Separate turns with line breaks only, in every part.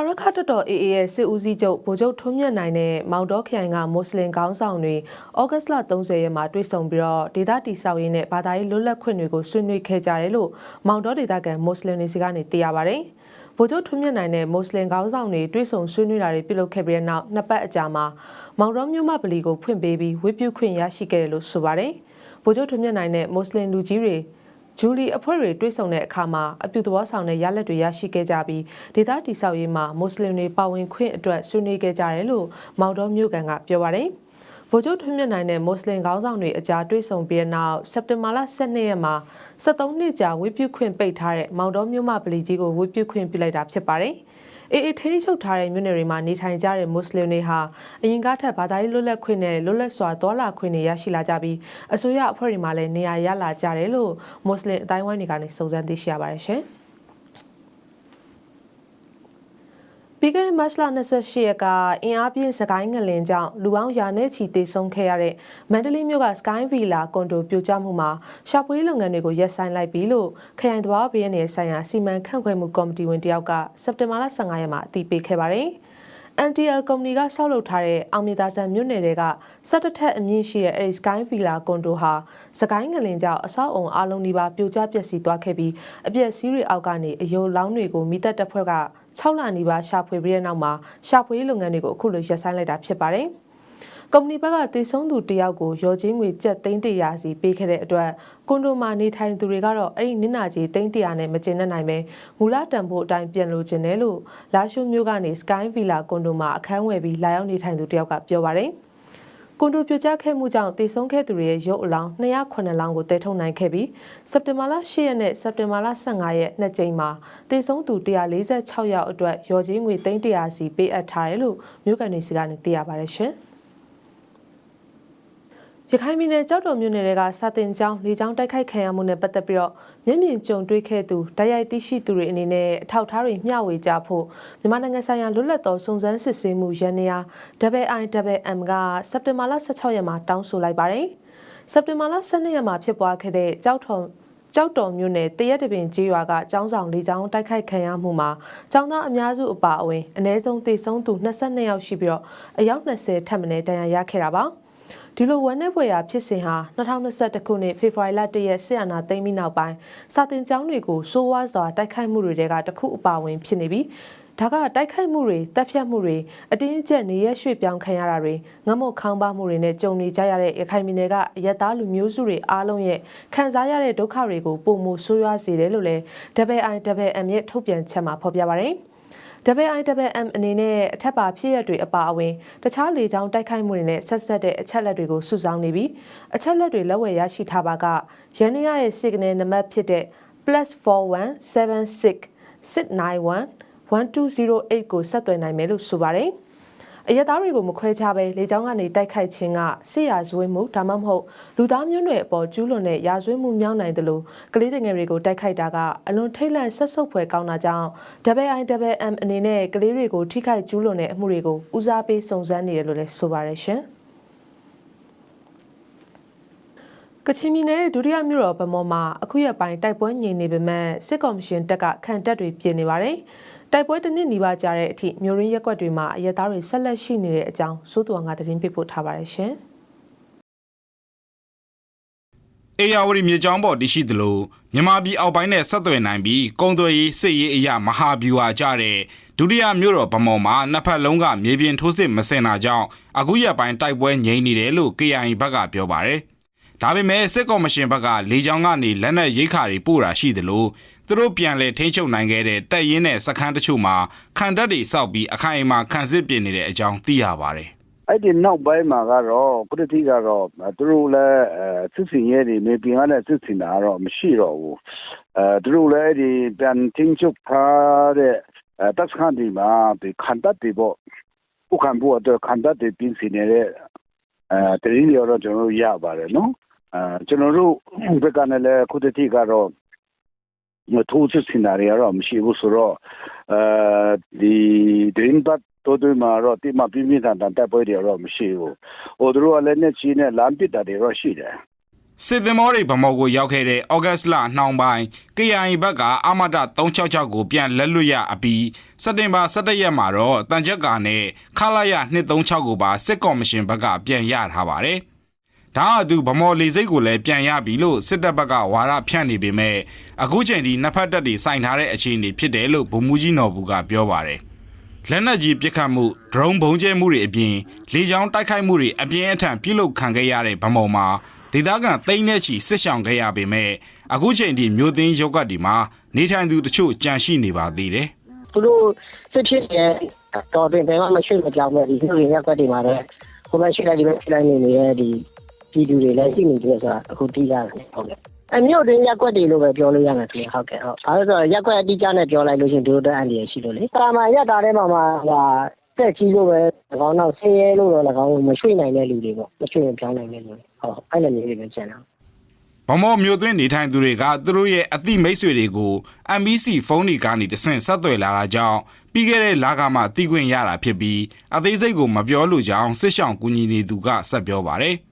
အာရခတ်တော် AA ရဲ့စစ်ဦးစီးချုပ်ဗိုလ်ချုပ်ထွန်းမြတ်နိုင်နဲ့မောင်တော်ခရိုင်ကမွတ်စလင်ခေါင်းဆောင်တွေဩဂတ်စ်လ30ရက်မှာတွေ့ဆုံပြီးတော့ဒေသတိဆောက်ရေးနဲ့ဘာသာရေးလွတ်လပ်ခွင့်တွေကိုဆွေးနွေးခဲ့ကြတယ်လို့မောင်တော်ဒေသခံမွတ်စလင်တွေစီကနေသိရပါဗျ။ဗိုလ်ချုပ်ထွန်းမြတ်နိုင်နဲ့မွတ်စလင်ခေါင်းဆောင်တွေတွေ့ဆုံဆွေးနွေးတာတွေပြုလုပ်ခဲ့ပြီးတဲ့နောက်နှစ်ပတ်အကြာမှာမောင်တော်မြို့မပလီကိုဖွင့်ပေးပြီးဝေပြုခွင့်ရရှိခဲ့တယ်လို့ဆိုပါတယ်။ဗိုလ်ချုပ်ထွန်းမြတ်နိုင်နဲ့မွတ်စလင်လူကြီးတွေ ဂျူလီအဖွဲ့တွေတွေ့ဆုံတဲ့အခါမှာအပြုသဘောဆောင်တဲ့ရလဒ်တွေရရှိခဲ့ကြပြီးဒေသတိဆောက်ရေးမှာမွတ်စလင်တွေပါဝင်ခွင့်အတွက်ဆွေးနွေးခဲ့ကြတယ်လို့မောင်တော်မြို့ကန်ကပြောပါတယ်။ဗိုလ်ချုပ်ထွန်းမြတ်နိုင်တဲ့မွတ်စလင်ခေါင်းဆောင်တွေအကြားတွေ့ဆုံပြီးတဲ့နောက်စက်တင်ဘာလ12ရက်မှာ73နှစ်ကြာဝေပြုခွင့်ပိတ်ထားတဲ့မောင်တော်မြို့မပလီကြီးကိုဝေပြုခွင့်ပြုလိုက်တာဖြစ်ပါတယ်။ အေးအေးထိန်းချုပ်ထားတဲ့မြို့နယ်တွေမှာနေထိုင်ကြတဲ့မွတ်စလင်တွေဟာအရင်ကထက်ဘာသာရေးလွတ်လပ်ခွင့်နဲ့လွတ်လပ်စွာသွာလာခွင့်တွေရရှိလာကြပြီးအစိုးရအဖွဲ့တွေမှာလည်းနေရာရလာကြတယ်လို့မွတ်စလင်အတိုင်းဝိုင်းတွေကနေစုံစမ်းသိရှိရပါတယ်ရှင်။ ပြီးခဲ့တဲ့မတ်လ28ရက်ကအင်အားပြင်းစကိုင်းငလင်ကြောင့်လူပေါင်းရာနဲ့ချီတေဆုံးခဲ့ရတဲ့မန္တလေးမြို့က Sky Villa ကွန်ဒိုပြိုကျမှုမှာရှာဖွေလုပ်ငန်းတွေကိုရပ်ဆိုင်းလိုက်ပြီလို့ခရိုင်သဘာဝဘေးရဲ့ဆိုင်ရာစီမံခန့်ခွဲမှုကော်မတီဝင်တယောက်ကစက်တင်ဘာလ15ရက်မှာအတည်ပြုခဲ့ပါတယ်။ NTL ကုမ္ပဏီကဆောက်လုပ်ထားတဲ့အောင်မြေသာဆန်မြို့နယ်တွေကစက်တထက်အမြင့်ရှိတဲ့အဲဒီ Sky Villa ကွန်ဒိုဟာစကိုင်းငလင်ကြောင့်အဆောက်အုံအလုံးဒီပါပြိုကျပျက်စီးသွားခဲ့ပြီးအပျက်စီးတွေအောက်ကနေအယိုလောင်းတွေကိုမိသက်တပ်ဖွဲ့က6လနီးပါးရှာဖွေပြီးတဲ့နောက်မှာရှာဖွေလုပ်ငန်းတွေကိုအခုလိုရပ်ဆိုင်းလိုက်တာဖြစ်ပါတယ်။ ကုမ္ပဏီဘက်ကတည်ဆုံးသူတယောက်ကိုရော်ချင်းငွေကျပ်သိန်း100စီပေးခဲ့တဲ့အတွက်ကွန်ဒိုမှာနေထိုင်သူတွေကတော့အဲ့ဒီနစ်နာကြီးသိန်း100နဲ့မကျင်တတ်နိုင်ပဲမူလတန်ဖို့အတိုင်းပြန်လို့ခြင်းတယ်လို့လာရှိုမျိုးကနေ Sky Villa ကွန်ဒိုမှာအခန်းဝယ်ပြီးလာရောက်နေထိုင်သူတယောက်ကပြောပါတယ်။ကွန်ဒိုပြိုကျခဲ့မှုကြောင့်တည်ဆုံခဲ့သူတွေရဲ့ရုပ်အလောင်း209လောင်းကိုတည်ထုတ်နိုင်ခဲ့ပြီးစက်တင်ဘာလ10ရက်နဲ့စက်တင်ဘာလ15ရက်နှစ်ကြိမ်မှာတည်ဆုံသူ146ယောက်အတွက်ရော်ကြီးငွေ300စီပေးအပ်ထားတယ်လို့မြို့ကန်နေစီကနေသိရပါတယ်ရှင်။ ရခိုင်ပြည်နယ်ကြောက်တော်မြို့နယ်ကစာတင်ကျောင်းလေကျောင်းတိုက်ခိုက်ခံရမှုနဲ့ပတ်သက်ပြီးတော့မျက်မြင်ကြုံတွေ့ခဲ့သူတိုက်ရိုက်သိရှိသူတွေအနေနဲ့အထောက်အထားတွေမျှဝေကြဖို့မြန်မာနိုင်ငံဆိုင်ရာလွတ်လပ်သောစုံစမ်းစစ်ဆေးမှုရန်နေရာ WIWM ကစက်တင်ဘာလ16ရက်မှာတောင်းဆိုလိုက်ပါတယ်။စက်တင်ဘာလ12ရက်မှာဖြစ်ပွားခဲ့တဲ့ကြောက်တော်ကြောက်တော်မြို့နယ်တရက်တပင်ကျေးရွာကကျောင်းဆောင်လေးကျောင်းတိုက်ခိုက်ခံရမှုမှာကျောင်းသားအများစုအပါအဝင်အ ਨੇ ဆုံးသေဆုံးသူ22ယောက်ရှိပြီးတော့အယောက်20ထပ်မံဒဏ်ရာရခဲ့တာပါ။ ဒီလိုဝမ်းနည်းဖွယ်ရာဖြစ်စဉ်ဟာ2021ခုနှစ်ဖေဖော်ဝါရီလ1ရက်ဆီယနာသိမ်းပြီးနောက်ပိုင်းစာတင်ကျောင်းတွေကိုစိုးဝါးစွာတိုက်ခိုက်မှုတွေကတခုအပါဝင်ဖြစ်နေပြီးဒါကတိုက်ခိုက်မှုတွေတပ်ဖြတ်မှုတွေအတင်းအကျပ်နေရရွှေ့ပြောင်းခံရတာတွေငမုတ်ခေါင်းပါမှုတွေနဲ့ကြုံနေကြရတဲ့ရခိုင်ပြည်နယ်ကရက်သားလူမျိုးစုတွေအားလုံးရဲ့ခံစားရတဲ့ဒုက္ခတွေကိုပုံမှုဆိုးရွားစေတယ်လို့လည်း WIWM ရဲ့ထုတ်ပြန်ချက်မှာဖော်ပြပါတယ်။ WIWM အနေနဲ့အထက်ပါဖြစ်ရက်တွေအပါအဝင်တခြားလေကြောင်းတိုက်ခိုက်မှုတွေနဲ့ဆက်ဆက်တဲ့အချက်လက်တွေကိုစုဆောင်းနေပြီးအချက်လက်တွေလက်ဝယ်ရရှိထားပါကရန်နီယာရဲ့ signal နံပါတ်ဖြစ်တဲ့ +4176 691 1208ကိုဆက်သွယ်နိုင်မယ်လို့ဆိုပါတယ်။ အရက်သားတွေကိုမခွဲခြားပဲလေကြောင်းကနေတိုက်ခိုက်ခြင်းကစစ်ရာဇဝတ်မှုဒါမှမဟုတ်လူသားမျိုးနွယ်အပေါ်ကျူးလွန်တဲ့ရာဇဝတ်မှုမြောက်နိုင်တယ်လို့ကလေးငယ်တွေကိုတိုက်ခိုက်တာကအလွန်ထိတ်လန့်ဆက်ဆုပ်ဖွယ်ကောင်းတာကြောင့် WIWM အနေနဲ့ကလေးတွေကိုထိခိုက်ကျူးလွန်တဲ့အမှုတွေကိုဦးစားပေးစုံစမ်းနေတယ်လို့လည်းဆိုပါတယ်ရှင်ကချင်ပြည်နယ်ဒုတိယမြို့တော်ဗမော်မှာအခုရက်ပိုင်းတိုက်ပွဲငြိမ်နေပေမဲ့စစ်ကော်မရှင်တပ်ကခံတပ်တွေပြင်နေပါတယ်။ တိုက်ပွဲတစ်နှစ်နီးပါးကြာတဲ့အထိမြို့ရင်းရက်ွက်တွေမှာအရက်သားတွေဆက်လက်ရှိနေတဲ့အကြောင်းစိုးသူအောင်ကသတင်းပေးပို့ထားပါတယ်ရှင်။
အေယာဝတီမြေကြောင်းပေါ်တရှိသလိုမြန်မာပြည်အောက်ပိုင်းနဲ့ဆက်သွယ်နိုင်ပြီးကုန်းသွယ်ရေးစစ်ရေးအရာမဟာဗျူဟာကြတဲ့ဒုတိယမြို့တော်ဗမော်မှာနှစ်ဖက်လုံးကမြေပြင်ထိုးစစ်မစင်တာကြောင့်အခုရက်ပိုင်းတိုက်ပွဲငြိမ်နေတယ်လို့ KIA ဘက်ကပြောပါတယ်။ ဒါပေမဲ့စစ်ကော်မရှင်ဘက်ကလေကြောင်းကနေလက်နက်ရိတ်ခါတွေပို့တာရှိသလိုသူတို့ပြန်လည်ထိန်းချုပ်နိုင်ခဲ့တဲ့တပ်ရင်းနဲ့စခန်းတချို့မှာခံတပ်တွေစောက်ပြီးအခိုင်အမာခံစစ်ပြင်နေတဲ့အကြောင်းသိရပါတယ်။
အဲ့ဒီနောက်ပိုင်းမှာကတော့ပထတိကတော့သူတို့လည်းစစ်စင်ရဲတွေနေပြင်ရတဲ့စစ်စင်တာတော့မရှိတော့ဘူး။အဲသူတို့လည်းဒီပြန်ထိန်းချုပ်ထားတဲ့တပ်စခန်းတွေမှာဒီခံတပ်တွေပေါ့ဥခံဖို့အတွက်ခံတပ်တွေပြင်ဆင်နေတဲ့အဲတရင်ရောကျွန်တော်တို့ရပါတယ်နော်။ အဲကျွန်တော်တို့ဘက်ကလည်းခုတတိကတော့ထိုးစစ်ဆင်တာတွေကတော့မရှိဘူးဆိုတော့အဲဒီဒင်းပတ်တို့တွေမှာတော့တိမပြင်းပြထန်ထန်တိုက်ပွဲတွေတော့မရှိဘူး။ဟိုတို့ကလည်းနဲ့ချီနဲ့လမ်းပစ်တာတွေတော့ရှိတယ်
စစ်သင်္ဘောတွေဗမော်ကိုရောက်ခဲ့တဲ့ဩဂတ်စ်လနှောင်းပိုင်း KIA ဘက်ကအာမဒ366ကိုပြန်လက်လွတ်ရအပြီးစက်တင်ဘာ17ရက်မှာတော့တန်ချက်ကာနဲ့ခလာရ236ကိုပါစစ်ကော်မရှင်ဘက်ကပြန်ရထားပါတယ်။ ဒါအတူဗမော်လေစိတ်ကိုလည်းပြန်ရပြီလို့စစ်တပ်ဘက်ကဝါဒဖြန့်နေပေမဲ့အခုချိန်ထိနှစ်ဖက်တပ်တွေစိုင်ထားတဲ့အခြေအနေဖြစ်တယ်လို့ဗိုလ်မှူးကြီးနော်ဘူးကပြောပါတယ်။လက်နက်ကြီးပစ်ခတ်မှုဒရုန်းဘုံကျဲမှုတွေအပြင်လေကြောင်းတိုက်ခိုက်မှုတွေအပြင်းအထန်ပြုလုပ်ခံခဲ့ရတဲ့ဗမော်မှာဒေသခံတိန်းနဲ့ချီစစ်ဆောင်ခဲ့ရပေမဲ့အခုချိန်ထိမြို့သိမ်းရုပ်ကတ်ဒီမှာနေထိုင်သူတချို့ကြန့်ရှိနေပါသေးတယ်
သူတို့စစ်ဖြစ်ရဲ့တော်ပင်ဘယ်မှမရှိမကြောက်မဲ့ဒီလူတွေရက်ွက်တွေမှာလည်းဟိုဘက်ရှိလိုက်ဒီဘက်ရှိလိုက်နေနေတဲ့ဒီ ပြည်သူတွေလည်းရှိနေတယ်ဆိုတာအခုသိရတယ်ဟုတ်ကဲ့အမျိုးတွင်ရက်ွက်တွေလို့ပဲပြောလို့ရမယ်ခင်ဗျဟုတ်ကဲ့ဟုတ်ဒါဆိုတော့ရက်ွက်အတိအကျနဲ့ပြောလိုက်လို့ရှိရင်တို့တို့အန်ဒီရရှိလို့လေတာမန်ရက်တာထဲမှာမှာဟာတက်ကြီးလို့ပဲ၎င်းတော့ဆင်းရဲလို့တော့၎င်းမရွှေ့နိုင်တဲ့လူတွေပေါ့မရွှေ့ရင်ပြောင်းနိုင်တဲ့လူတွေဟုတ်အဲ့လိုမျိုးတွေပဲကျန်တာ
ဗမော်မြို့သွင်းနေထိုင်သူတွေကသူတို့ရဲ့အသိမိတ်ဆွေတွေကို MBC ဖုန်းတွေကနေတဆင့်ဆက်သွယ်လာတာကြောင့်ပြီးခဲ့တဲ့လကမှတီးခွင့်ရတာဖြစ်ပြီးအသေးစိတ်ကိုမပြောလို့ကြောင်းစစ်ဆောင်ကူညီနေသူကဆက်ပြောပါတယ်။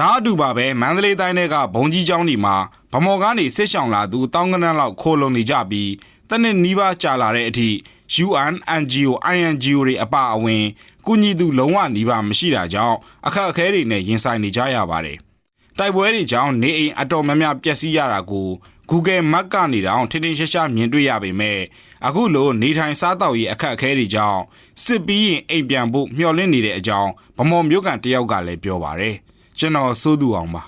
ဒါအတူပါပဲမန္တလေးတိုင်းတွေကဘုံကြီးကျောင်းဒီမှာဗမော်ကနေစစ်ဆောင်လာသူတောင်းကနန်းလောက်ခိုးလုံနေကြပြီးတနစ်နီးပါးကြာလာတဲ့အထိ UN NGO INGO တွေအပအဝင်ကူညီသူလုံးဝနီးပါးမရှိတာကြောင့်အခက်အခဲတွေနဲ့ရင်ဆိုင်နေကြရပါတယ်။တိုက်ပွဲတွေကြောင့်နေအိမ်အတော်များများပျက်စီးရတာကို Google Map ကနေတောင်ထင်ထင်ရှားရှားမြင်တွေ့ရပေမဲ့အခုလိုနေထိုင်စားသောက်ရေးအခက်အခဲတွေကြောင့်စစ်ပြီးရင်အိမ်ပြန်ဖို့မျှော်လင့်နေတဲ့အကြောင်းဗမော်မျိုးကန်တယောက်ကလည်းပြောပါတယ် ကျွန်တော်စိုးသူအောင်ပါ